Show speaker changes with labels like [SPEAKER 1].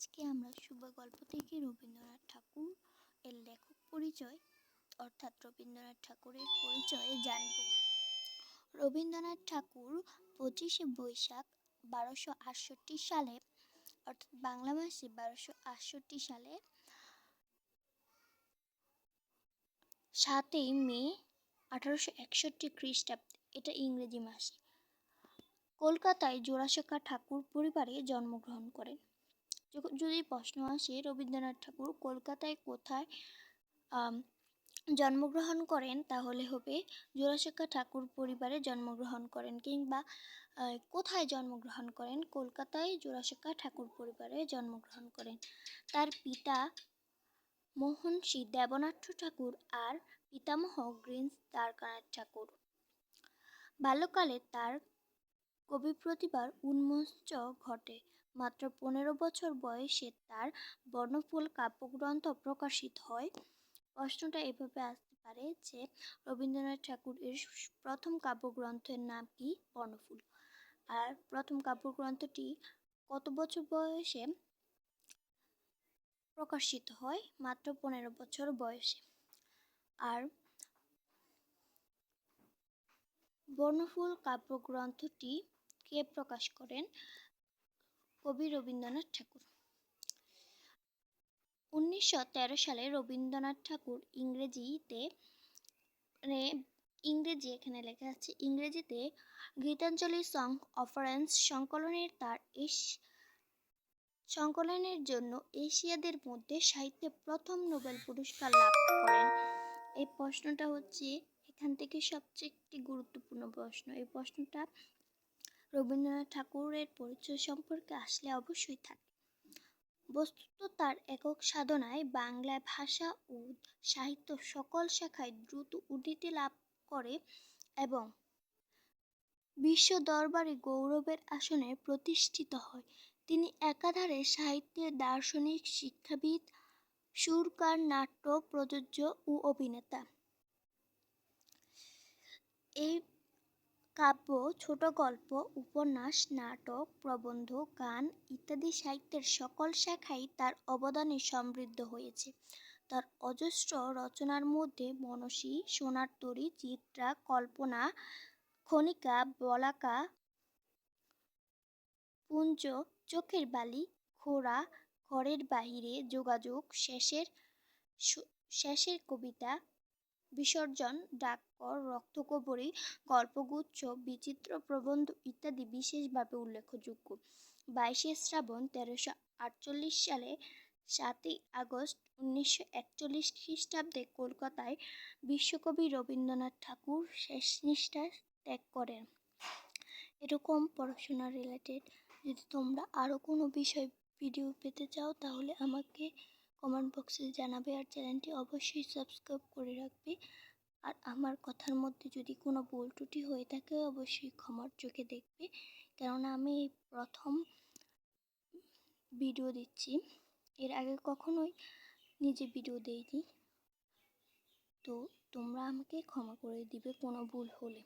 [SPEAKER 1] আজকে আমরা শুভ গল্প থেকে রবীন্দ্রনাথ ঠাকুর এর লেখক পরিচয়, অর্থাৎ রবীন্দ্রনাথ ঠাকুরের পরিচয়ে জানব। রবীন্দ্রনাথ ঠাকুর পঁচিশে বৈশাখ বারোশো আটষট্টি সালে, অর্থাৎ বাংলা মাসে বারোশো আটষট্টি সালে, সাতই মে আঠারোশো একষট্টি খ্রিস্টাব্দে, এটা ইংরেজি মাসে, কলকাতায় জোড়াসাঁকা ঠাকুর পরিবারে জন্মগ্রহণ করেন। যদি প্রশ্ন আসে, রবীন্দ্রনাথ ঠাকুর কলকাতায় কোথায় জন্মগ্রহণ করেন, তাহলে হবে জোড়াসাঁকা ঠাকুর পরিবারে জন্মগ্রহণ করেন কিংবা কোথায় জন্মগ্রহণ করেন? কলকাতায় জোড়াসাঁকা ঠাকুর পরিবারে জন্মগ্রহণ করেন। তার পিতা মোহনসী দেবনাথ ঠাকুর আর পিতামহ গ্রিন্স দ্বারকানাথ ঠাকুর। বাল্যকালে তার কবি প্রতিভার উন্মোচ ঘটে। মাত্র পনেরো বছর বয়সে তার বর্ণফুল কাব্যগ্রন্থ প্রকাশিত হয়। প্রশ্নটা এভাবে আসতে পারে যে রবীন্দ্রনাথ ঠাকুরের প্রথম কাব্যগ্রন্থের নাম কি? বর্ণফুল। আর প্রথম কাব্যগ্রন্থটি কত বছর বয়সে প্রকাশিত হয়? মাত্র পনেরো বছর বয়সে। আর বর্ণফুল কাব্যগ্রন্থটি কে প্রকাশ করেন? কবি রবীন্দ্রনাথ ঠাকুর। উনিশশো সালে রবীন্দ্রনাথ ঠাকুর ইংরেজিতে মানে ইংরেজি এখানে লেখা আছে, ইংরেজিতে গীতাঞ্জলি সং অফারেন্স সংকলনের তার এস সংকলনের জন্য এশিয়াদের মধ্যে সাহিত্যে প্রথম নোবেল পুরস্কার লাভ করেন। এই প্রশ্নটা হচ্ছে, এখান থেকে সবচেয়ে একটি গুরুত্বপূর্ণ প্রশ্ন। এই প্রশ্নটা রবীন্দ্রনাথ ঠাকুরের পরিচয় সম্পর্কে আসলে অবশ্যই থাকে। বস্তুত তার একক সাধনায় বাংলা ভাষা ও সাহিত্য সকল শাখায় দ্রুত উন্নতি লাভ করে এবং বিশ্ব দরবারে গৌরবের আসনে প্রতিষ্ঠিত হয়। তিনি একাধারে সাহিত্যের দার্শনিক, শিক্ষাবিদ, সুরকার, নাট্য প্রযোজ্য ও অভিনেতা। এই কাব্য, ছোট গল্প, উপন্যাস, নাটক, প্রবন্ধ, গান ইত্যাদি সাহিত্যের সকল শাখায় তার অবদানে সমৃদ্ধ হয়েছে। তার অজস্র রচনার মধ্যে মনসী, সোনার তরী, চিত্রা, কল্পনা, খনিকা, বলাকা, পুঞ্জ, চোখের বালি খোরা ঘরের বাহিরে যোগাযোগ, শেষের শেষের কবিতা বিসর্জন, ডাকঘর, রক্তকবরী, গল্পগুচ্ছ, বিচিত্র প্রবন্ধ ইত্যাদি বিশেষভাবে উল্লেখযোগ্য। বাইশে শ্রাবণ তেরোশো আটচল্লিশ সালে সাতই আগস্ট উনিশশো একচল্লিশ খ্রিস্টাব্দে কলকাতায় বিশ্বকবি রবীন্দ্রনাথ ঠাকুর শেষ নিষ্ঠা ত্যাগ করেন। এরকম পড়াশোনা রিলেটেড যদি তোমরা আরও কোনো বিষয় ভিডিও পেতে চাও তাহলে আমাকে কমেন্ট বক্সে জানাবে আর চ্যানেলটি অবশ্যই সাবস্ক্রাইব করে রাখবে। আর আমার কথার মধ্যে যদি কোনো ভুল ত্রুটি হয়ে থাকে, অবশ্যই ক্ষমার চোখে দেখবে। কেননা আমি এই প্রথম ভিডিও দিচ্ছি। এর আগে কখনোই নিজে ভিডিও দেইনি। তো তোমরা আমাকে ক্ষমা করে দিবে কোনো ভুল হলে।